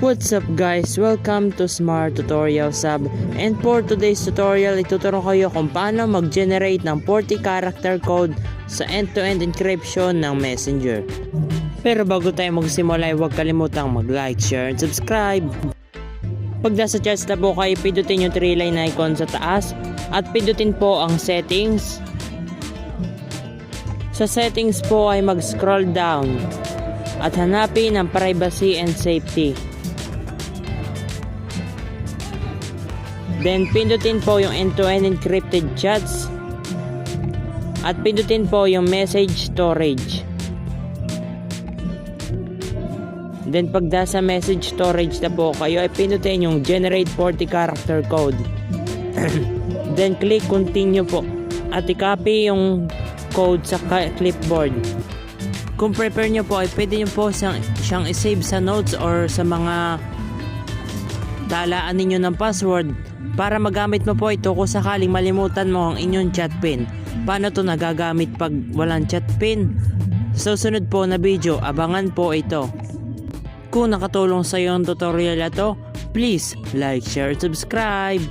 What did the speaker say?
What's up guys? Welcome to Smart Tutorial Sub and for today's tutorial ituturo kayo kung paano mag-generate ng 40 character code sa end-to-end encryption ng Messenger. Pero bago tayo magsimula huwag kalimutang mag-like, share, and subscribe. Pag nasa chats na po kayo, pindutin yung 3 line icon sa taas at pindutin po ang settings. Sa settings po ay mag-scroll down at hanapin ang privacy and safety. Then pindutin po yung end-to-end encrypted chats at pindutin po yung message storage. Then pag nasa message storage na po kayo ay pindutin yung generate 40 character code. Then click continue po at i-copy yung code sa clipboard. Kung prepare nyo po ay pwede nyo po siyang, siyang isave sa notes or sa mga talaan ninyo ng password para magamit mo po ito kung sakaling malimutan mo ang inyong chat pin. Paano to nagagamit pag walang chat pin? Sa susunod po na video, abangan po ito. Kung nakatulong sa iyo ang tutorial na to, please like, share, subscribe.